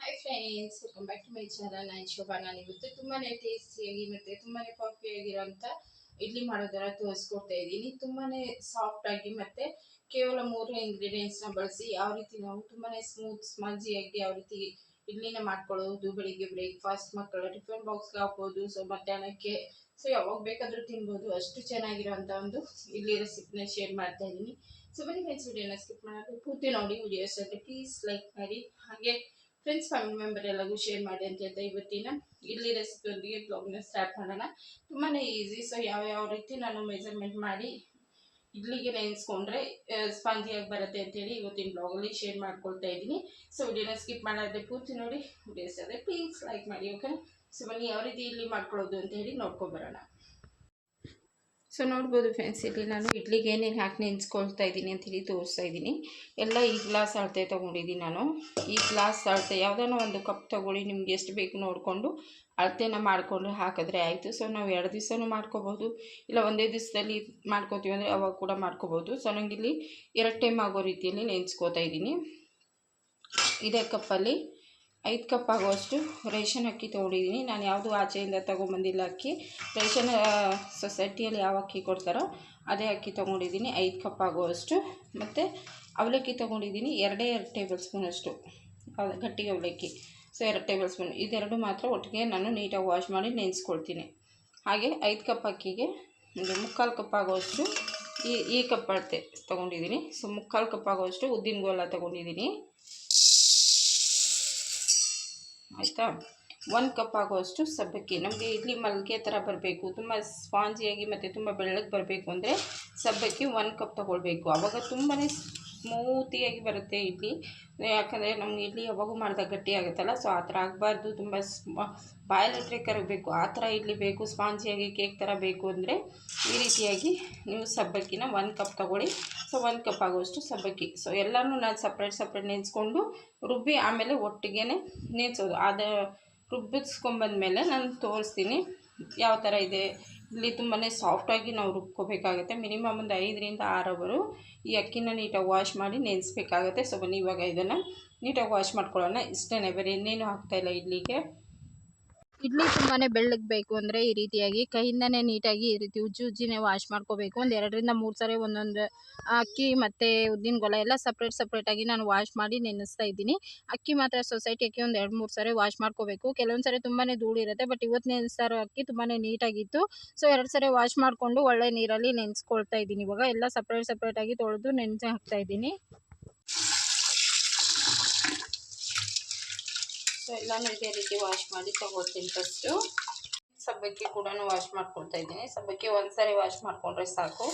Hi friends welcome back to my channel ನಾನು ಶೋಭಾ ನಾನು ಇವತ್ತು ತುಂಬಾನೇ ಟೇಸ್ಟಿಯಾಗಿ ಮತ್ತೆ ತುಂಬಾನೇ ಪಾಪಿ ಆಗಿರೋಂಥ ಇಡ್ಲಿ ಮಾಡೋದರ ತೋರಿಸ್ಕೊಡ್ತಾ ಇದ್ದೀನಿ. ತುಂಬಾನೇ ಸಾಫ್ಟ್ ಆಗಿ ಮತ್ತೆ ಕೇವಲ ಮೂರು ಇಂಗ್ರೀಡಿಯೆಂಟ್ಸ್ನ ಬಳಸಿ ಯಾವ ರೀತಿ ನಾವು ತುಂಬಾನೇ ಸ್ಮೂತ್ ಸ್ಮಂಜಿಯಾಗಿ ಯಾವ ರೀತಿ ಇಡ್ಲಿನ ಮಾಡ್ಕೊಳ್ಳೋದು, ಬೆಳಿಗ್ಗೆ ಬ್ರೇಕ್ಫಾಸ್ಟ್ ಮಕ್ಕಳ ಟಿಫಿನ್ ಬಾಕ್ಸ್ಗೆ ಹಾಕ್ಬೋದು ಸೊ ಮಧ್ಯಾಹ್ನಕ್ಕೆ ಸೊ ಯಾವಾಗ ಬೇಕಾದರೂ ತಿನ್ಬೋದು. ಅಷ್ಟು ಚೆನ್ನಾಗಿರುವಂತ ಒಂದು ಇಲ್ಲಿ ರೆಸಿಪಿನ ಶೇರ್ ಮಾಡ್ತಾ ಇದ್ದೀನಿ. ಸೊ ಬನ್ನಿ ಫ್ರೆಂಡ್ಸ್ ವಿಡಿಯೋನ ಸ್ಕಿಪ್ ಮಾಡೋದು ಪೂರ್ತಿ ನೋಡಿ ವಿಡಿಯೋಸ್ ಪ್ಲೀಸ್ ಲೈಕ್ ಮಾಡಿ. ಹಾಗೆ ಫ್ರೆಂಡ್ಸ್ ಫ್ಯಾಮಿಲಿ ಮೆಂಬರ್ ಎಲ್ಲರಿಗೂ ಶೇರ್ ಮಾಡಿ ಅಂತ ಹೇಳ್ತಾ ಇವತ್ತಿನ ಇಲ್ಲಿ ರೆಸಿಪಿಯೊಂದಿಗೆ ಬ್ಲಾಗ್ನ ಸ್ಟಾರ್ಟ್ ಮಾಡೋಣ. ತುಂಬಾ ಈಸಿ ಸೊ ಯಾವ ಯಾವ ರೀತಿ ನಾನು ಮೆಜರ್ಮೆಂಟ್ ಮಾಡಿ ಇಡ್ಲಿಗೆ ನೆನೆಸ್ಕೊಂಡ್ರೆ ಸ್ಪಾಂಜಿಯಾಗಿ ಬರುತ್ತೆ ಅಂತೇಳಿ ಇವತ್ತಿನ ಬ್ಲಾಗಲ್ಲಿ ಶೇರ್ ಮಾಡ್ಕೊಳ್ತಾ ಇದ್ದೀನಿ. ಸೊ ವಿಡಿಯೋನ ಸ್ಕಿಪ್ ಮಾಡೋದೇ ಪೂರ್ತಿ ನೋಡಿ ವಿಡಿಯೋಸ್ ಅದೇ ಪ್ಲೀಸ್ ಲೈಕ್ ಮಾಡಿ ಓಕೆ ಸೊ ಬನ್ನಿ, ಯಾವ ರೀತಿ ಇಲ್ಲಿ ಮಾಡ್ಕೊಳ್ಳೋದು ಅಂತ ಹೇಳಿ ನೋಡ್ಕೊಬರೋಣ ಸೊ ನೋಡ್ಬೋದು ಫ್ರೆಂಡ್ಸ್ ಇಲ್ಲಿ ನಾನು ಇಡ್ಲಿಗೆ ಏನೇನು ಹಾಕಿ ನೆನೆಸ್ಕೊಳ್ತಾ ಇದ್ದೀನಿ ಅಂತೇಳಿ ತೋರಿಸ್ತಾ ಇದ್ದೀನಿ. ಎಲ್ಲ ಈ ಗ್ಲಾಸ್ ಅಳತೆ ತೊಗೊಂಡಿದ್ದೀನಿ ನಾನು. ಈ ಗ್ಲಾಸ್ ಅಳತೆ ಯಾವುದಾನ ಒಂದು ಕಪ್ ತೊಗೊಳ್ಳಿ, ನಿಮ್ಗೆ ಎಷ್ಟು ಬೇಕು ನೋಡಿಕೊಂಡು ಅಳತೆನ ಮಾಡಿಕೊಂಡು ಹಾಕಿದ್ರೆ ಆಯಿತು. ಸೊ ನಾವು ಎರಡು ದಿವಸನೂ ಮಾಡ್ಕೋಬೋದು, ಇಲ್ಲ ಒಂದೇ ದಿವಸದಲ್ಲಿ ಮಾಡ್ಕೋತೀವಿ ಅಂದರೆ ಅವಾಗ ಕೂಡ ಮಾಡ್ಕೋಬೋದು. ಸೊ ನನಗಿಲ್ಲಿ ಎರಡು ಟೈಮ್ ಆಗೋ ರೀತಿಯಲ್ಲಿ ನೆನೆಸ್ಕೋತಾ ಇದ್ದೀನಿ. ಇದೇ ಕಪ್ಪಲ್ಲಿ ಐದು ಕಪ್ ಆಗುವಷ್ಟು ರೇಷನ್ ಅಕ್ಕಿ ತೊಗೊಂಡಿದ್ದೀನಿ. ನಾನು ಯಾವುದು ಆಚೆಯಿಂದ ತೊಗೊಂಬಂದಿಲ್ಲ ಅಕ್ಕಿ. ರೇಷನ್ ಸೊಸೈಟಿಯಲ್ಲಿ ಯಾವ ಅಕ್ಕಿ ಕೊಡ್ತಾರೋ ಅದೇ ಅಕ್ಕಿ ತೊಗೊಂಡಿದ್ದೀನಿ. ಐದು ಕಪ್ ಆಗುವಷ್ಟು. ಮತ್ತು ಅವಲಕ್ಕಿ ತೊಗೊಂಡಿದ್ದೀನಿ. ಎರಡೇ ಎರಡು ಟೇಬಲ್ ಸ್ಪೂನಷ್ಟು ಗಟ್ಟಿ ಅವಲಕ್ಕಿ. ಸೊ, ಎರಡು ಟೇಬಲ್ ಸ್ಪೂನ್. ಇದೆರಡು ಮಾತ್ರ ಒಟ್ಟಿಗೆ ನಾನು ನೀಟಾಗಿ ವಾಶ್ ಮಾಡಿ ನೆನೆಸ್ಕೊಳ್ತೀನಿ. ಹಾಗೆ ಐದು ಕಪ್ ಅಕ್ಕಿಗೆ ಒಂದು ಮುಕ್ಕಾಲು ಕಪ್ ಆಗುವಷ್ಟು ಈ ಈ ಕಪ್ ಅಳತೆ ತೊಗೊಂಡಿದ್ದೀನಿ. ಸೊ, ಮುಕ್ಕಾಲು ಕಪ್ ಆಗುವಷ್ಟು ಉದ್ದಿನ ಗೋಲ ತೊಗೊಂಡಿದ್ದೀನಿ. ಆಯಿತಾ ಒಂದು ಕಪ್ ಆಗುವಷ್ಟು ಸಬ್ಬಕ್ಕಿ. ನಮಗೆ ಇಡ್ಲಿ ಮಲ್ಲಿಗೆ ಥರ ಬರಬೇಕು. ತುಂಬ ಸ್ಪಾಂಜಿಯಾಗಿ ಮತ್ತು ತುಂಬ ಬೆಳ್ಳಗೆ ಬರಬೇಕು ಅಂದರೆ ಸಬ್ಬಕ್ಕಿ ಒಂದು ಕಪ್ ತೊಗೊಳ್ಬೇಕು. ಆವಾಗ ತುಂಬಾ ಸ್ಮೂತಿಯಾಗಿ ಬರುತ್ತೆ ಇಡ್ಲಿ. ಯಾಕಂದರೆ ನಮ್ಗೆ ಇಡ್ಲಿ ಯಾವಾಗೂ ಮಾಡಿದಾಗ ಗಟ್ಟಿ ಆಗುತ್ತಲ್ಲ ಸೊ ಆ ಥರ ಆಗಬಾರ್ದು. ತುಂಬ ಸ್ಮ ಬಾಯಲ್ಲಿಟ್ಟರೆ ಕರಗಬೇಕು ಆ ಥರ ಇಡ್ಲಿ ಬೇಕು. ಸ್ಪಾಂಜಿಯಾಗಿ ಕೇಕ್ ಥರ ಬೇಕು ಅಂದರೆ ಈ ರೀತಿಯಾಗಿ ನೀವು ಸಬ್ಬಕ್ಕಿನ ಒಂದು ಕಪ್ ತೊಗೊಳ್ಳಿ. ಸೊ ಒಂದು ಕಪ್ ಆಗುವಷ್ಟು ಸಬ್ಬಕ್ಕಿ. ಸೊ ಎಲ್ಲನೂ ನಾನು ಸಪ್ರೇಟ್ ಸಪ್ರೇಟ್ ನೆನೆಸ್ಕೊಂಡು ರುಬ್ಬಿ ಆಮೇಲೆ ಒಟ್ಟಿಗೆ ನೆನೆಸೋದು. ಅದು ರುಬ್ಬಿಸ್ಕೊಂಬಂದ್ಮೇಲೆ ನಾನು ತೋರಿಸ್ತೀನಿ. ಯಾವ ಥರ ಇದೆ? ಇಲ್ಲಿ ತುಂಬಾ ಸಾಫ್ಟಾಗಿ ನಾವು ರುಬ್ಕೋಬೇಕಾಗುತ್ತೆ. ಮಿನಿಮಮ್ ಒಂದು ಐದರಿಂದ ಆರು ಅವರು ಈ ಅಕ್ಕಿನ ನೀಟಾಗಿ ವಾಶ್ ಮಾಡಿ ನೆನೆಸ್ಬೇಕಾಗುತ್ತೆ. ಸೊ ಬನ್ನಿ, ಇವಾಗ ಇದನ್ನು ನೀಟಾಗಿ ವಾಶ್ ಮಾಡ್ಕೊಳ್ಳೋಣ. ಇಷ್ಟೇ ಬೇರೆ ಇನ್ನೇನು ಹಾಕ್ತಾಯಿಲ್ಲ ಇಡ್ಲಿಗೆ. ಇಡ್ಲಿ ತುಂಬಾ ಬೆಳ್ಳಗೆ ಬೇಕು ಅಂದರೆ ಈ ರೀತಿಯಾಗಿ, ಕೈಯಿಂದನೇ ನೀಟಾಗಿ ಈ ರೀತಿ ಉಜ್ಜಿ ಉಜ್ಜಿನೇ ವಾಶ್ ಮಾಡ್ಕೋಬೇಕು. ಒಂದು ಎರಡರಿಂದ ಮೂರು ಸರಿ ಒಂದೊಂದು ಅಕ್ಕಿ ಮತ್ತು ಉದ್ದಿನ ಗೊಲ ಎಲ್ಲ ಸಪ್ರೇಟ್ ಸಪ್ರೇಟಾಗಿ ನಾನು ವಾಶ್ ಮಾಡಿ ನೆನೆಸ್ತಾ ಇದ್ದೀನಿ. ಅಕ್ಕಿ ಮಾತ್ರ ಸೊಸೈಟಿ ಅಕ್ಕಿ ಒಂದು ಎರಡು, ಮೂರು ಸರಿ ವಾಶ್ ಮಾಡ್ಕೋಬೇಕು. ಕೆಲವೊಂದು ಸರಿ ತುಂಬಾ ಧೂಳು ಇರುತ್ತೆ ಬಟ್ ಇವತ್ತು ನೆನೆಸ್ತಾ ಅಕ್ಕಿ ತುಂಬಾ ನೀಟಾಗಿತ್ತು. ಸೊ ಎರಡು ಸರಿ ವಾಶ್ ಮಾಡಿಕೊಂಡು ಒಳ್ಳೆ ನೀರಲ್ಲಿ ನೆನೆಸ್ಕೊಳ್ತಾ ಇದ್ದೀನಿ. ಇವಾಗ ಎಲ್ಲ ಸಪ್ರೇಟ್ ಸಪ್ರೇಟಾಗಿ ತೊಳೆದು ನೆನೆಸಿ ಹಾಕ್ತಾ ಇದ್ದೀನಿ. ಸೊ ಎಲ್ಲನೂ ಇದೇ ರೀತಿ ವಾಶ್ ಮಾಡಿ ತಗೋತೀನಿ ಫಸ್ಟು ಸಬ್ಬಕ್ಕಿ ಕೂಡ ವಾಶ್ ಮಾಡ್ಕೊಳ್ತಾ ಇದ್ದೀನಿ. ಸಬ್ಬಕ್ಕಿ ಒಂದ್ಸರಿ ವಾಶ್ ಮಾಡಿಕೊಂಡ್ರೆ ಸಾಕು.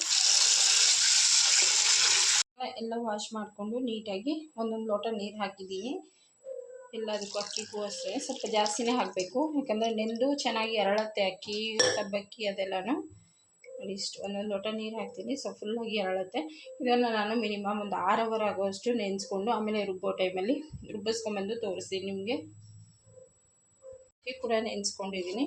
ಎಲ್ಲ ವಾಶ್ ಮಾಡಿಕೊಂಡು ನೀಟಾಗಿ ಒಂದೊಂದು ಲೋಟ ನೀರು ಹಾಕಿದ್ದೀನಿ. ಎಲ್ಲದಕ್ಕೂ ಅಕ್ಕಿಗೂ ಅಷ್ಟೇ. ಸ್ವಲ್ಪ ಜಾಸ್ತಿನೇ ಹಾಕಬೇಕು. ಯಾಕಂದರೆ ನೆಂದು ಚೆನ್ನಾಗಿ ಎರಳತ್ತೆ ಅಕ್ಕಿ, ಸಬ್ಬಕ್ಕಿ ಅದೆಲ್ಲನೂ. ಇಷ್ಟು ಒಂದೊಂದು ಲೋಟ ನೀರು ಹಾಕ್ತೀನಿ. ಸೊ ಫುಲ್ಲಾಗಿ ಎರಳತ್ತೆ. ಇದನ್ನು ನಾನು ಮಿನಿಮಮ್ ಒಂದು ಆರು ಅವರ್ ಆಗೋಷ್ಟು ನೆನೆಸ್ಕೊಂಡು ಆಮೇಲೆ ರುಬ್ಬೋ ಟೈಮಲ್ಲಿ ರುಬ್ಬಿಸ್ಕೊಂಬಂದು ತೋರಿಸ್ತೀನಿ ನಿಮಗೆ. ಅಕ್ಕಿ ಕೂಡ ನೆನೆಸ್ಕೊಂಡಿದ್ದೀನಿ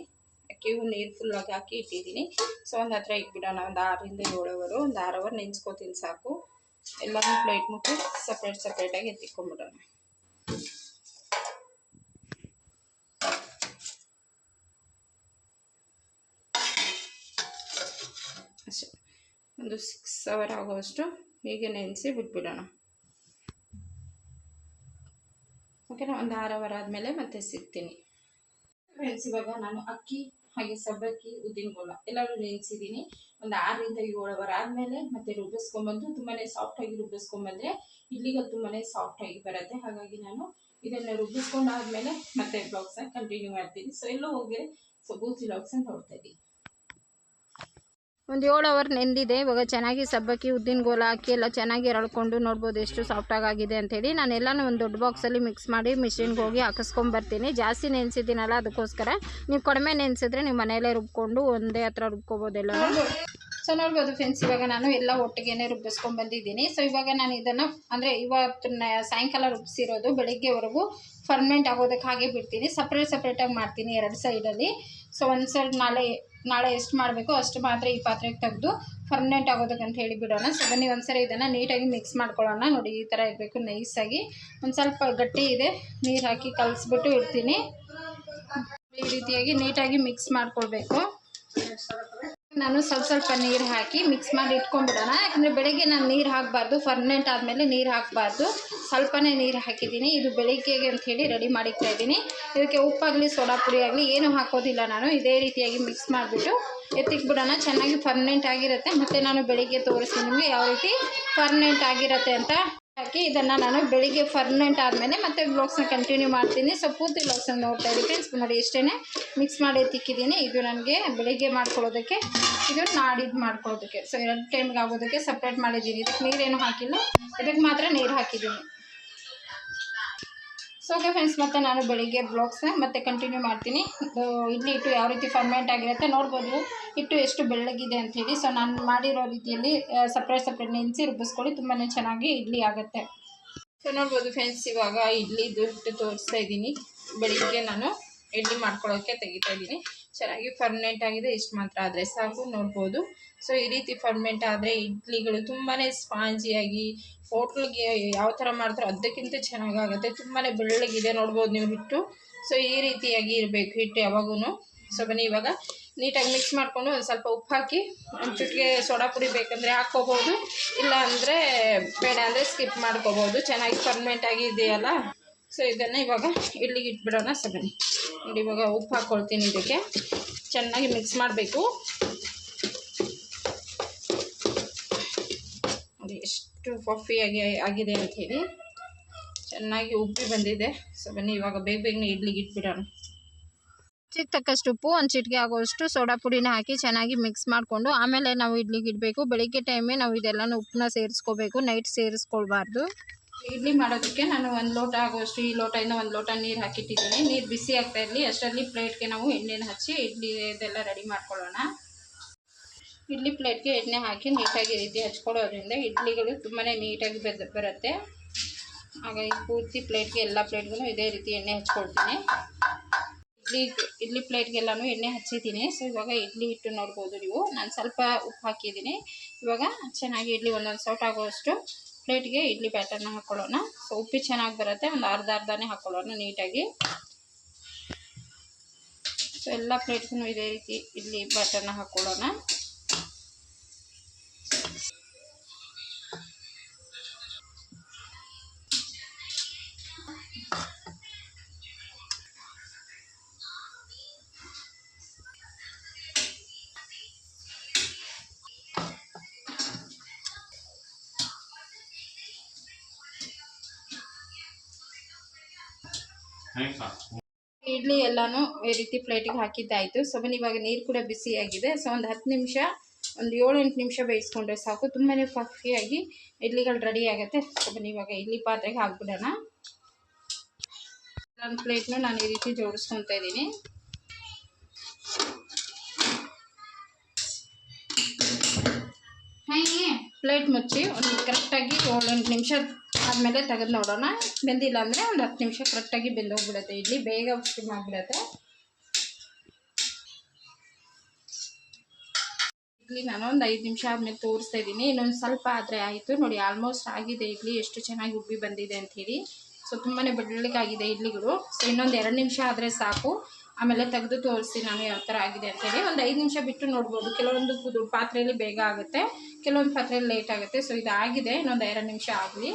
ಅಕ್ಕಿಗೂ ನೀರು ಫುಲ್ಲಾಗಿ ಹಾಕಿ ಇಟ್ಟಿದ್ದೀನಿ ಸೊ ಒಂದು ಹತ್ರ ಇಟ್ಬಿಡೋಣ. ಒಂದು ಆರರಿಂದ ಏಳು ಅವರು ಒಂದು ಆರು ಅವರ್ ನೆನೆಸ್ಕೊತೀನಿ ಸಾಕು. ಎಲ್ಲರೂ ಪ್ಲೇಟ್ ಮುಟ್ಟಿ ಸಪ್ರೇಟ್ ಸಪ್ರೇಟಾಗಿ ಎತ್ತಿಕೊಂಡ್ಬಿಡೋಣ. ಅಷ್ಟೇ. ಒಂದು ಸಿಕ್ಸ್ ಅವರ್ ಆಗುವಷ್ಟು ಹೀಗೆ ನೆನೆಸಿ ಬಿಟ್ಬಿಡೋಣ. ಓಕೆನಾ ಒಂದು ಆರು ಅವರ್ ಆದಮೇಲೆ ಮತ್ತೆ ಸಿಗ್ತೀನಿ. ಫ್ರೆಂಡ್ಸ್ ಇವಾಗ ನಾನು ಅಕ್ಕಿ, ಹಾಗೆ ಸಬ್ಬಕ್ಕಿ, ಉದ್ದಿನ ಗೋಲ ಎಲ್ಲರೂ ನೆನೆಸಿದ್ದೀನಿ ಒಂದು ಆರರಿಂದ ಏಳು ಅವರ್ ಆದಮೇಲೆ ಮತ್ತೆ ರುಬ್ಬಿಸ್ಕೊಂಬಂದು ತುಂಬಾ ಸಾಫ್ಟಾಗಿ ರುಬ್ಬಿಸ್ಕೊಂಬಂದ್ರೆ ತುಂಬಾನೇ ಸಾಫ್ಟ್ ಆಗಿ ಬರುತ್ತೆ. ಹಾಗಾಗಿ ನಾನು ಇದನ್ನು ರುಬ್ಬಿಸ್ಕೊಂಡಾದ್ಮೇಲೆ ಮತ್ತೆ ಬ್ಲಾಗ್ಸ್ನ ಕಂಟಿನ್ಯೂ ಮಾಡ್ತೀನಿ. ಸೊ ಎಲ್ಲೋ ಹೋಗಿ ಸೊ ಬೂತಿ ಬ್ಲಾಗ್ಸ್ನ ನೋಡ್ತಾ ಇದ್ದೀನಿ. ಒಂದು ಏಳು ಅವರ್ ನೆಂದಿದೆ. ಇವಾಗ ಚೆನ್ನಾಗಿ ಸಬ್ಬಕ್ಕಿ, ಉದ್ದಿನ ಗೋಲ ಹಾಕಿ ಎಲ್ಲ ಚೆನ್ನಾಗಿ ಎರಳ್ಕೊಂಡು ನೋಡ್ಬೋದು ಎಷ್ಟು ಸಾಫ್ಟಾಗಿ ಆಗಿದೆ ಅಂಥೇಳಿ ನಾನು ಎಲ್ಲನೂ ಒಂದು ದೊಡ್ಡ ಬಾಕ್ಸಲ್ಲಿ ಮಿಕ್ಸ್ ಮಾಡಿ ಮಿಷಿನ್ಗೆ ಹೋಗಿ ಹಾಕಿಸ್ಕೊಂಬರ್ತೀನಿ ಜಾಸ್ತಿ ನೆನೆಸಿದ್ದೀನಲ್ಲ ಅದಕ್ಕೋಸ್ಕರ. ನೀವು ಕಡಿಮೆ ನೆನೆಸಿದ್ರೆ ನೀವು ಮನೆಯಲ್ಲೇ ರುಬ್ಕೊಂಡು ಒಂದೇ ಹತ್ರ ರುಬ್ಕೋಬೋದೆಲ್ಲ ಸೊ ನೋಡ್ಬೋದು ಫ್ರೆಂಡ್ಸ್ ಇವಾಗ ನಾನು ಎಲ್ಲ ಒಟ್ಟಿಗೆನೆ ರುಬ್ಬಿಸ್ಕೊಂಡು ಬಂದಿದ್ದೀನಿ. ಸೊ ಇವಾಗ ನಾನು ಇದನ್ನು ಅಂದರೆ ಇವತ್ತು ಸಾಯಂಕಾಲ ರುಬ್ಬಿಸಿರೋದು ಬೆಳಿಗ್ಗೆವರೆಗೂ ಫರ್ಮೆಂಟ್ ಆಗೋದಕ್ಕೆ ಹಾಗೆ ಬಿಡ್ತೀನಿ ಸಪ್ರೇಟ್ ಸಪ್ರೇಟಾಗಿ ಮಾಡ್ತೀನಿ ಎರಡು ಸೈಡಲ್ಲಿ ಸೊ ಒಂದು ಸೈಡ್ ನಾಳೆ ನಾಳೆ ಎಷ್ಟು ಮಾಡಬೇಕು. ಅಷ್ಟು ಮಾತ್ರ ಈ ಪಾತ್ರೆಗೆ ತೆಗೆದು ಪರ್ಮನೆಂಟ್ ಆಗೋದಕ್ಕೆ ಅಂತ ಹೇಳಿ ಬಿಡೋಣ. ಸೊ ಬನ್ನಿ, ಒಂದ್ಸರಿ ಇದನ್ನು ನೀಟಾಗಿ ಮಿಕ್ಸ್ ಮಾಡ್ಕೊಳ್ಳೋಣ. ನೋಡಿ, ಈ ಥರ ಇರಬೇಕು ನೈಸಾಗಿ ಒಂದು ಸ್ವಲ್ಪ ಗಟ್ಟಿ ಇದೆ. ನೀರು ಹಾಕಿ ಕಲಿಸ್ಬಿಟ್ಟು ಇಡ್ತೀನಿ. ಈ ರೀತಿಯಾಗಿ ನೀಟಾಗಿ ಮಿಕ್ಸ್ ಮಾಡ್ಕೊಳ್ಬೇಕು. ನಾನು ಸ್ವಲ್ಪ ಸ್ವಲ್ಪ ನೀರು ಹಾಕಿ ಮಿಕ್ಸ್ ಮಾಡಿ ಇಟ್ಕೊಂಡ್ಬಿಡೋಣ. ಯಾಕಂದರೆ ಬೆಳಗ್ಗೆ ನಾನು ನೀರು ಹಾಕಬಾರ್ದು ಫರ್ಮೆಂಟ್ ಆದಮೇಲೆ ನೀರು ಹಾಕಬಾರ್ದು. ಸ್ವಲ್ಪನೇ ನೀರು ಹಾಕಿದ್ದೀನಿ. ಇದು ಬೆಳಿಗ್ಗೆಗೆ ಅಂತ ಹೇಳಿ ರೆಡಿ ಮಾಡಿಕ್ತಾ ಇದ್ದೀನಿ. ಇದಕ್ಕೆ ಉಪ್ಪಾಗಲಿ ಸೋಡಾ ಪುಡಿ ಆಗಲಿ ಏನೂ ಹಾಕೋದಿಲ್ಲ ನಾನು. ಇದೇ ರೀತಿಯಾಗಿ ಮಿಕ್ಸ್ ಮಾಡಿಬಿಟ್ಟು ಎತ್ತಿಕ್ಬಿಡೋಣ ಚೆನ್ನಾಗಿ ಫರ್ನೆಂಟ್ ಆಗಿರುತ್ತೆ. ಮತ್ತು ನಾನು ಬೆಳಿಗ್ಗೆ ತೋರಿಸ್ತೀನಿ ನಿಮಗೆ ಯಾವ ರೀತಿ ಫರ್ನೆಂಟ್ ಆಗಿರುತ್ತೆ ಅಂತ. ಹಾಕಿ ಇದನ್ನು ನಾನು ಬೆಳಿಗ್ಗೆ ಫರ್ಮೆಂಟ್ ಆದಮೇಲೆ ಮತ್ತೆ ಬ್ಲಾಗ್ಸ್ನ ಕಂಟಿನ್ಯೂ ಮಾಡ್ತೀನಿ. ಸೊ ಪೂರ್ತಿ ಬ್ಲಾಗ್ಸ್ನ ನೋಡ್ತಾ ಇದ್ದೀನಿ ಫ್ರೆಂಡ್ಸ್ ನೋಡಿ ಎಷ್ಟೇ ಮಿಕ್ಸ್ ಮಾಡಿ ತಿಕ್ಕಿದ್ದೀನಿ. ಇದು ನನಗೆ ಬೆಳಿಗ್ಗೆ ಮಾಡ್ಕೊಳ್ಳೋದಕ್ಕೆ, ಇದು ನಾಡಿದ್ದು ಮಾಡ್ಕೊಳ್ಳೋದಕ್ಕೆ. ಸೊ ಎರಡು ಟೈಮ್ಗೆ ಆಗೋದಕ್ಕೆ ಸಪ್ರೇಟ್ ಮಾಡಿದ್ದೀನಿ. ಇದಕ್ಕೆ ನೀರೇನು ಹಾಕಿಲ್ಲ. ಇದಕ್ಕೆ ಮಾತ್ರ ನೀರು ಹಾಕಿದ್ದೀನಿ. ಸೊ ಓಕೆ ಫ್ರೆಂಡ್ಸ್ ಮತ್ತೆ ನಾನು ಬೆಳಿಗ್ಗೆ ಬ್ಲಾಗ್ಸ್ನ ಮತ್ತೆ ಕಂಟಿನ್ಯೂ ಮಾಡ್ತೀನಿ. ಇಡ್ಲಿ ಹಿಟ್ಟು ಯಾವ ರೀತಿ ಫರ್ಮೆಂಟ್ ಆಗಿರುತ್ತೆ ನೋಡ್ಬೋದು. ಹಿಟ್ಟು ಎಷ್ಟು ಬೆಳ್ಳಗಿದೆ ಅಂಥೇಳಿ ಸೊ ನಾನು ಮಾಡಿರೋ ರೀತಿಯಲ್ಲಿ ಸಪ್ರೇಟ್ ಸಪ್ರೇಟ್ ನೆನೆಸಿ ರುಬ್ಬಿಸ್ಕೊಳ್ಳಿ. ತುಂಬಾ ಚೆನ್ನಾಗಿ ಇಡ್ಲಿ ಆಗುತ್ತೆ. ಸೊ ನೋಡ್ಬೋದು ಫ್ರೆಂಡ್ಸ್ ಇವಾಗ ಇಡ್ಲಿ ದುಡ್ಡು ತೋರಿಸ್ತಾ ಇದ್ದೀನಿ. ಬೆಳಿಗ್ಗೆ ನಾನು ಇಡ್ಲಿ ಮಾಡ್ಕೊಳ್ಳೋಕ್ಕೆ ತೆಗಿತಾ ಇದ್ದೀನಿ. ಚೆನ್ನಾಗಿ ಫರ್ಮೆಂಟ್ ಆಗಿದೆ, ಇಷ್ಟು ಮಾತ್ರ ಆದರೆ ಸಾಕು, ನೋಡ್ಬೋದು. ಸೊ ಈ ರೀತಿ ಫರ್ಮೆಂಟ್ ಆದರೆ ಇಡ್ಲಿಗಳು ತುಂಬಾ ಸ್ಪಾಂಜಿಯಾಗಿ ಹೋಟ್ಲಿಗೆ ಯಾವ ಥರ ಮಾಡ್ತಾರೋ ಅದಕ್ಕಿಂತ ಚೆನ್ನಾಗಾಗುತ್ತೆ. ತುಂಬಾ ಬೆಳ್ಳಗಿದೆ, ನೋಡ್ಬೋದು ನೀವು ಹಿಟ್ಟು. ಸೊ ಈ ರೀತಿಯಾಗಿ ಇರಬೇಕು ಹಿಟ್ಟು ಯಾವಾಗೂ ಸೊ ಬನ್ನಿ ಇವಾಗ ನೀಟಾಗಿ ಮಿಕ್ಸ್ ಮಾಡಿಕೊಂಡು ಒಂದು ಸ್ವಲ್ಪ ಉಪ್ಪು ಹಾಕಿ, ಒಂದು ಚುಟ್ಟಿಗೆ ಸೋಡಾ ಪುಡಿ ಬೇಕಂದರೆ ಹಾಕ್ಕೋಬೋದು. ಇಲ್ಲ ಅಂದರೆ ಬೇಡ ಅಂದರೆ ಸ್ಕಿಪ್ ಮಾಡ್ಕೋಬೋದು. ಚೆನ್ನಾಗಿ ಫರ್ಮೆಂಟ್ ಆಗಿ ಇದೆಯಲ್ಲ. ಸೊ ಇದನ್ನು ಇವಾಗ ಇಡ್ಲಿಗೆ ಇಟ್ಬಿಡೋಣ. ಸೊ ಬನ್ನಿ. ನೋಡಿ, ಇವಾಗ ಉಪ್ಪು ಹಾಕ್ಕೊಳ್ತೀನಿ ಇದಕ್ಕೆ. ಚೆನ್ನಾಗಿ ಮಿಕ್ಸ್ ಮಾಡಬೇಕು. ನೋಡಿ, ಎಷ್ಟು ಪಫಿಯಾಗಿ ಆಗಿದೆ ಅಂತ ಹೇಳಿ. ಚೆನ್ನಾಗಿ ಉಬ್ಬಿ ಬಂದಿದೆ. ಸೊ ಬನ್ನಿ, ಇವಾಗ ಬೇಗ ಬೇಗನೆ ಇಡ್ಲಿಗೆ ಇಟ್ಬಿಡೋಣ. ಚಿಕ್ಕ ತಕ್ಕಷ್ಟು ಉಪ್ಪು, ಒಂದು ಚಿಟಿಕೆ ಆಗೋಷ್ಟು ಸೋಡಾ ಪುಡಿನ ಹಾಕಿ ಚೆನ್ನಾಗಿ ಮಿಕ್ಸ್ ಮಾಡಿಕೊಂಡು, ಆಮೇಲೆ ನಾವು ಇಡ್ಲಿಗೆ ಇಡಬೇಕು. ಬೆಳಿಗ್ಗೆ ಟೈಮೇ ನಾವು ಇದೆಲ್ಲನೂ ಉಪ್ಪನ್ನ ಸೇರಿಸ್ಕೋಬೇಕು. ನೈಟ್ ಸೇರಿಸ್ಕೊಳ್ಬಾರ್ದು. ಇಡ್ಲಿ ಮಾಡೋದಕ್ಕೆ ನಾನು ಒಂದು ಲೋಟ ಆಗೋಷ್ಟು ಈ ಲೋಟದಿಂದ ಒಂದು ಲೋಟ ನೀರು ಹಾಕಿಟ್ಟಿದ್ದೀನಿ. ನೀರು ಬಿಸಿ ಆಗ್ತಾ ಇರಲಿ. ಅಷ್ಟರಲ್ಲಿ ಪ್ಲೇಟ್ಗೆ ನಾವು ಎಣ್ಣೆನ ಹಚ್ಚಿ ಇಡ್ಲಿ ಇದೆಲ್ಲ ರೆಡಿ ಮಾಡ್ಕೊಳ್ಳೋಣ. ಇಡ್ಲಿ ಪ್ಲೇಟ್ಗೆ ಎಣ್ಣೆ ಹಾಕಿ ನೀಟಾಗಿ ರೀತಿ ಹಚ್ಕೊಳ್ಳೋದ್ರಿಂದ ಇಡ್ಲಿಗಳು ತುಂಬಾ ನೀಟಾಗಿ ಬೆದ್ದು ಬರುತ್ತೆ. ಹಾಗಾಗಿ ಪೂರ್ತಿ ಪ್ಲೇಟ್ಗೆ ಎಲ್ಲ ಪ್ಲೇಟ್ಗೂ ಇದೇ ರೀತಿ ಎಣ್ಣೆ ಹಚ್ಕೊಳ್ತೀನಿ. ಇಡ್ಲಿ ಇಡ್ಲಿ ಪ್ಲೇಟ್ಗೆಲ್ಲನೂ ಎಣ್ಣೆ ಹಚ್ಚಿದ್ದೀನಿ. ಸೊ ಇವಾಗ ಇಡ್ಲಿ ಹಿಟ್ಟು ನೋಡ್ಬೋದು ನೀವು. ನಾನು ಸ್ವಲ್ಪ ಉಪ್ಪು ಹಾಕಿದ್ದೀನಿ. ಇವಾಗ ಚೆನ್ನಾಗಿ ಇಡ್ಲಿ ಒಂದೊಂದು ಸೌಟ್ ಆಗೋಷ್ಟು ಪ್ಲೇಟ್ಗೆ ಇಡ್ಲಿ ಬ್ಯಾಟರ್ನ ಹಾಕ್ಕೊಳ್ಳೋಣ ಸೊ ಉಪ್ಪಿ ಚೆನ್ನಾಗಿ ಬರುತ್ತೆ. ಒಂದು ಅರ್ಧ ಅರ್ಧನೇ ಹಾಕ್ಕೊಳ್ಳೋಣ ನೀಟಾಗಿ. ಸೊ ಎಲ್ಲ ಪ್ಲೇಟ್ಗೂ ಇದೇ ರೀತಿ ಇಡ್ಲಿ ಬ್ಯಾಟರ್ನ ಹಾಕ್ಕೊಳ್ಳೋಣ ಇಡ್ಲಿ ಎಲ್ಲಾನು ಈ ರೀತಿ ಪ್ಲೇಟಿಗೆ ಹಾಕಿದ್ದಾಯಿತು. ಸೊ ಇವಾಗ ನೀರು ಕೂಡ ಬಿಸಿಯಾಗಿದೆ ಸೊ, ಒಂದು ಹತ್ತು ನಿಮಿಷ, ಒಂದು ಏಳು ಎಂಟು ನಿಮಿಷ ಬೇಯಿಸ್ಕೊಂಡ್ರೆ ಸಾಕು. ತುಂಬಾ ಫಫಿಯಾಗಿ ಇಡ್ಲಿಗಳು ರೆಡಿ ಆಗುತ್ತೆ. ಸೊ ಇವಾಗ ಇಡ್ಲಿ ಪಾತ್ರೆಗೆ ಹಾಕ್ಬಿಡೋಣ. ನನ್ನ ಪ್ಲೇಟ್ನ ನಾನು ಈ ರೀತಿ ಜೋಡಿಸ್ಕೊತಾ ಇದ್ದೀನಿ. ಹಾಗೆ ಪ್ಲೇಟ್ ಮುಚ್ಚಿ ಒಂದು ಕರೆಕ್ಟಾಗಿ ಏಳು ಎಂಟು ನಿಮಿಷ ಆದಮೇಲೆ ತೆಗೆದು ನೋಡೋಣ. ಬೆಂದಿಲ್ಲ ಅಂದರೆ ಒಂದು ಹತ್ತು ನಿಮಿಷ ಕರೆಕ್ಟಾಗಿ ಬೆಂದೋಗ್ಬಿಡುತ್ತೆ ಇಡ್ಲಿ ಬೇಗ ಸ್ಟಿಮ್ ಆಗಿಬಿಡುತ್ತೆ. ಇಡ್ಲಿ ನಾನು ಒಂದು ಐದು ನಿಮಿಷ ಆದಮೇಲೆ ತೋರಿಸ್ತಾ ಇದ್ದೀನಿ. ಇನ್ನೊಂದು ಸ್ವಲ್ಪ ಆದರೆ ಆಯಿತು. ನೋಡಿ ಆಲ್ಮೋಸ್ಟ್ ಆಗಿದೆ ಇಡ್ಲಿ. ಎಷ್ಟು ಚೆನ್ನಾಗಿ ಉಬ್ಬಿ ಬಂದಿದೆ ಅಂಥೇಳಿ ಸೊ ತುಂಬಾ ಬೆಳ್ಳಗಾಗಿದೆ ಇಡ್ಲಿಗಳು. ಸೊ ಇನ್ನೊಂದು ಎರಡು ನಿಮಿಷ ಆದರೆ ಸಾಕು. ಆಮೇಲೆ ತೆಗೆದು ತೋರಿಸಿ ನಾನು ಯಾವ ಥರ ಆಗಿದೆ ಅಂತೇಳಿ ಒಂದು ಐದು ನಿಮಿಷ ಬಿಟ್ಟು ನೋಡ್ಬೋದು. ಕೆಲವೊಂದು ಪಾತ್ರೆಯಲ್ಲಿ ಬೇಗ ಆಗುತ್ತೆ. ಕೆಲವೊಂದು ಪಾತ್ರೆಯಲ್ಲಿ ಲೇಟ್ ಆಗುತ್ತೆ. ಸೊ ಇದು ಆಗಿದೆ ಇನ್ನೊಂದು ಎರಡು ನಿಮಿಷ ಆಗಲಿ.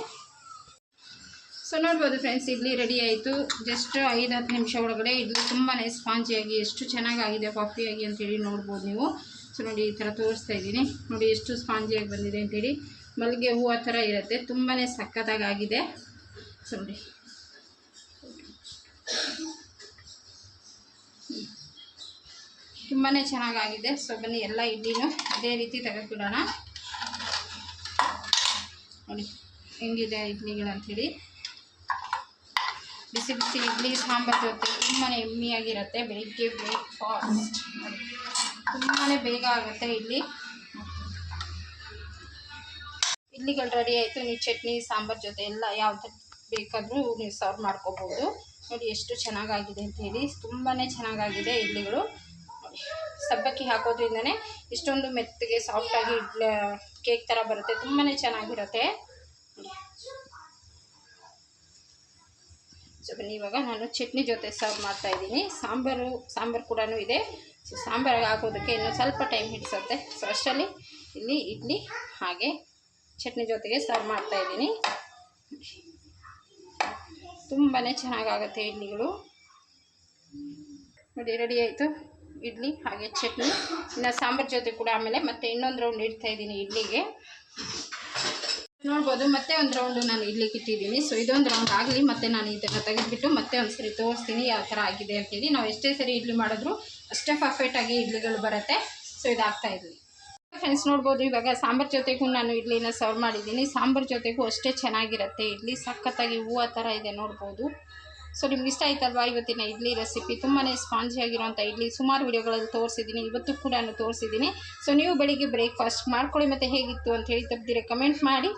ಸೊ ನೋಡ್ಬೋದು ಫ್ರೆಂಡ್ಸ್ ಇಡ್ಲಿ ರೆಡಿ ಆಯಿತು. ಜಸ್ಟ್ ಐದು, ಹತ್ತು ನಿಮಿಷ ಒಳಗಡೆ ಇಡ್ಲಿ ತುಂಬಾ ಸ್ಪಾಂಜಿಯಾಗಿ ಎಷ್ಟು ಚೆನ್ನಾಗಾಗಿದೆ ಕಾಫಿಯಾಗಿ ಅಂತೇಳಿ ನೋಡ್ಬೋದು ನೀವು. ಸೊ ನೋಡಿ ಈ ಥರ ತೋರಿಸ್ತಾ ಇದ್ದೀನಿ. ನೋಡಿ ಎಷ್ಟು ಸ್ಪಾಂಜಿಯಾಗಿ ಬಂದಿದೆ ಅಂತೇಳಿ. ಮಲ್ಲಿಗೆ ಹೂವು ಆ ಥರ ಇರುತ್ತೆ. ತುಂಬಾ ಸಖತ್ತಾಗಿ ಆಗಿದೆ ಸೊ ನೋಡಿ. ತುಂಬಾ ಚೆನ್ನಾಗಾಗಿದೆ. ಸೊ ಬನ್ನಿ, ಎಲ್ಲ ಇಡ್ಲಿನೂ ಅದೇ ರೀತಿ ತೆಗೆದುಬಿಡೋಣ ನೋಡಿ, ಹೆಂಗಿದೆ ಇಡ್ಲಿಗಳು ಅಂಥೇಳಿ ಬಿಸಿ ಬಿಸಿ ಇಡ್ಲಿ, ಸಾಂಬಾರ್ ಜೊತೆ ತುಂಬಾ ಎಮ್ಮಿಯಾಗಿರುತ್ತೆ, ಬೆಳಿಗ್ಗೆ ಬ್ರೇಕ್ಫಾಸ್ಟ್. ತುಂಬಾ ಬೇಗ ಆಗುತ್ತೆ ಇಲ್ಲಿ. ಇಡ್ಲಿಗಳು ರೆಡಿ ಆಯಿತು ನೀವು ಚಟ್ನಿ, ಸಾಂಬಾರ್ ಜೊತೆ ಎಲ್ಲ ಯಾವ್ದು ಬೇಕಾದರೂ ನೀವು ಸರ್ವ್ ಮಾಡ್ಕೋಬೋದು. ನೋಡಿ ಎಷ್ಟು ಚೆನ್ನಾಗಾಗಿದೆ ಅಂತ ಹೇಳಿ. ತುಂಬಾ ಚೆನ್ನಾಗಾಗಿದೆ ಇಡ್ಲಿಗಳು. ಸಬ್ಬಕ್ಕಿ ಹಾಕೋದ್ರಿಂದನೇ ಇಷ್ಟೊಂದು ಮೆತ್ತಗೆ ಸಾಫ್ಟಾಗಿ ಇಡ್ಲಿ ಕೇಕ್ ಥರ ಬರುತ್ತೆ. ತುಂಬಾ ಚೆನ್ನಾಗಿರುತ್ತೆ. ಸೊ ಬನ್ನಿ, ಇವಾಗ ನಾನು ಚಟ್ನಿ ಜೊತೆ ಸರ್ವ್ ಮಾಡ್ತಾ ಇದ್ದೀನಿ. ಸಾಂಬಾರು ಸಾಂಬಾರು ಕೂಡ ಇದೆ. ಸೊ ಸಾಂಬಾರಿಗೆ ಹಾಕೋದಕ್ಕೆ ಇನ್ನೂ ಸ್ವಲ್ಪ ಟೈಮ್ ಹಿಡಿಸುತ್ತೆ. ಸೊ ಅಷ್ಟರಲ್ಲಿ ಇಲ್ಲಿ ಇಡ್ಲಿ ಹಾಗೆ ಚಟ್ನಿ ಜೊತೆಗೆ ಸರ್ವ್ ಮಾಡ್ತಾ ಇದ್ದೀನಿ. ತುಂಬಾ ಚೆನ್ನಾಗಾಗುತ್ತೆ ಇಡ್ಲಿಗಳು. ನೋಡಿ ರೆಡಿ ಆಯಿತು. ಇಡ್ಲಿ ಹಾಗೆ ಚಟ್ನಿ. ಇನ್ನು ಸಾಂಬಾರು ಜೊತೆ ಕೂಡ ಆಮೇಲೆ ಮತ್ತೆ ಇನ್ನೊಂದು ರೌಂಡ್ ಇಡ್ತಾ ಇದ್ದೀನಿ ಇಡ್ಲಿಗೆ. ನೋಡ್ಬೋದು, ಮತ್ತೆ ಒಂದು ರೌಂಡು ನಾನು ಇಡ್ಲಿಕ್ಕೆ ಇಟ್ಟಿದ್ದೀನಿ. ಸೊ ಇದೊಂದು ರೌಂಡ್ ಆಗಲಿ, ಮತ್ತೆ ನಾನು ಇದನ್ನು ತೆಗೆದುಬಿಟ್ಟು ಮತ್ತೆ ಒಂದು ಸರಿ ತೋರಿಸ್ತೀನಿ, ಯಾವ ಥರ ಆಗಿದೆ ಅಂತೇಳಿ. ನಾವು ಎಷ್ಟೇ ಸರಿ ಇಡ್ಲಿ ಮಾಡಿದ್ರು, ಅಷ್ಟೇ ಪರ್ಫೆಕ್ಟಾಗಿ ಇಡ್ಲಿಗಳು ಬರುತ್ತೆ. ಸೊ ಇದಾಗ್ತಾ ಇರಲಿ. ಫ್ರೆಂಡ್ಸ್ ನೋಡ್ಬೋದು, ಇವಾಗ ಸಾಂಬಾರು ಜೊತೆಗೂ ನಾನು ಇಡ್ಲಿನ ಸರ್ವ್ ಮಾಡಿದ್ದೀನಿ. ಸಾಂಬಾರು ಜೊತೆಗೂ ಅಷ್ಟೇ ಚೆನ್ನಾಗಿರುತ್ತೆ ಇಡ್ಲಿ. ಸಖತ್ತಾಗಿ ಹೂವು ಥರ ಇದೆ, ನೋಡ್ಬೋದು. ಸೊ ನಿಮ್ಗೆ ಇಷ್ಟ ಆಯ್ತಲ್ವಾ? ಇವತ್ತಿನ ಇಡ್ಲಿ ರೆಸಿಪಿ ತುಂಬಾ ಸ್ಪಾಂಜಿ ಆಗಿರುವಂಥ ಇಡ್ಲಿ. ಸುಮಾರು ವಿಡಿಯೋಗಳಲ್ಲಿ ತೋರಿಸಿದ್ದೀನಿ. ಇವತ್ತು ಕೂಡ ತೋರಿಸಿದ್ದೀನಿ. ಸೊ ನೀವು ಬೆಳಿಗ್ಗೆ ಬ್ರೇಕ್ಫಾಸ್ಟ್ ಮಾಡ್ಕೊಳ್ಳಿ ಮತ್ತು ಹೇಗಿತ್ತು ಅಂತ ಹೇಳಿ ತಪ್ಪದಿರ ಕಮೆಂಟ್ ಮಾಡಿ.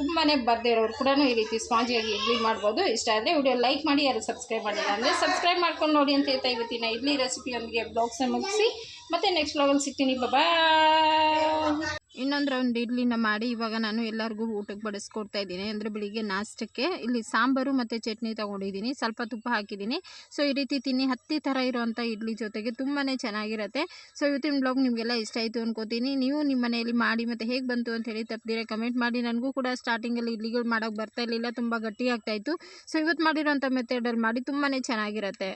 ತುಂಬಾ ಬರ್ದೇ ಇರೋರು ಕೂಡ ಈ ರೀತಿ ಸ್ಪಾಂಜಿಯಾಗಿ ಇಡ್ಲಿ ಮಾಡ್ಬೋದು. ಇಷ್ಟ ಆದರೆ ವಿಡಿಯೋ ಲೈಕ್ ಮಾಡಿ, ಯಾರು ಸಬ್ಸ್ಕ್ರೈಬ್ ಮಾಡಿಲ್ಲ ಅಂದರೆ ಸಬ್ಸ್ಕ್ರೈಬ್ ಮಾಡ್ಕೊಂಡು ನೋಡಿ ಅಂತ ಹೇಳ್ತಾ ಇವತ್ತಿನ ಇಡ್ಲಿ ರೆಸಿಪಿಯೊಂದಿಗೆ ಬ್ಲಾಗ್ಸ್ನ ಮುಗಿಸಿ. ಮತ್ತೆ ನೆಕ್ಸ್ಟ್ ಬ್ಲಾಗಲ್ಲಿ ಸಿಗ್ತೀನಿ. ಬಾಯ್ ಇನ್ನೊಂದು ರೌಂಡ್ ಇಡ್ಲಿನ ಮಾಡಿ ಇವಾಗ ನಾನು ಎಲ್ಲರಿಗೂ ಊಟಕ್ಕೆ ಬಡಿಸ್ಕೊಡ್ತಾ ಇದ್ದೀನಿ. ಅಂದರೆ ಬೆಳಿಗ್ಗೆ ನಾಷ್ಟಕ್ಕೆ ಇಲ್ಲಿ ಸಾಂಬಾರು ಮತ್ತು ಚಟ್ನಿ ತೊಗೊಂಡಿದ್ದೀನಿ. ಸ್ವಲ್ಪ ತುಪ್ಪ ಹಾಕಿದ್ದೀನಿ. ಸೊ ಈ ರೀತಿ ತಿನ್ನಿ. ಹತ್ತಿ ಥರ ಇರುವಂಥ ಇಡ್ಲಿ ಜೊತೆಗೆ ತುಂಬಾ ಚೆನ್ನಾಗಿರುತ್ತೆ. ಸೊ ಇವತ್ತಿನ ಬ್ಲಾಗ್ ನಿಮಗೆಲ್ಲ ಇಷ್ಟ ಆಯಿತು ಅನ್ಕೋತೀನಿ. ನೀವು ನಿಮ್ಮ ಮನೆಯಲ್ಲಿ ಮಾಡಿ ಮತ್ತು ಹೇಗೆ ಬಂತು ಅಂತ ಹೇಳಿ ತಪ್ಪದಿರ ಕಮೆಂಟ್ ಮಾಡಿ. ನನಗೂ ಕೂಡ ಸ್ಟಾರ್ಟಿಂಗಲ್ಲಿ ಇಡ್ಲಿಗಳು ಮಾಡೋಕ್ಕೆ ಬರ್ತಾ ಇರಲಿಲ್ಲ. ತುಂಬ ಗಟ್ಟಿ ಆಗ್ತಾಯಿತ್ತು ಸೊ ಇವತ್ತು ಮಾಡಿರೋಂಥ ಮೆಥಡಲ್ಲಿ ಮಾಡಿ ತುಂಬಾ ಚೆನ್ನಾಗಿರುತ್ತೆ.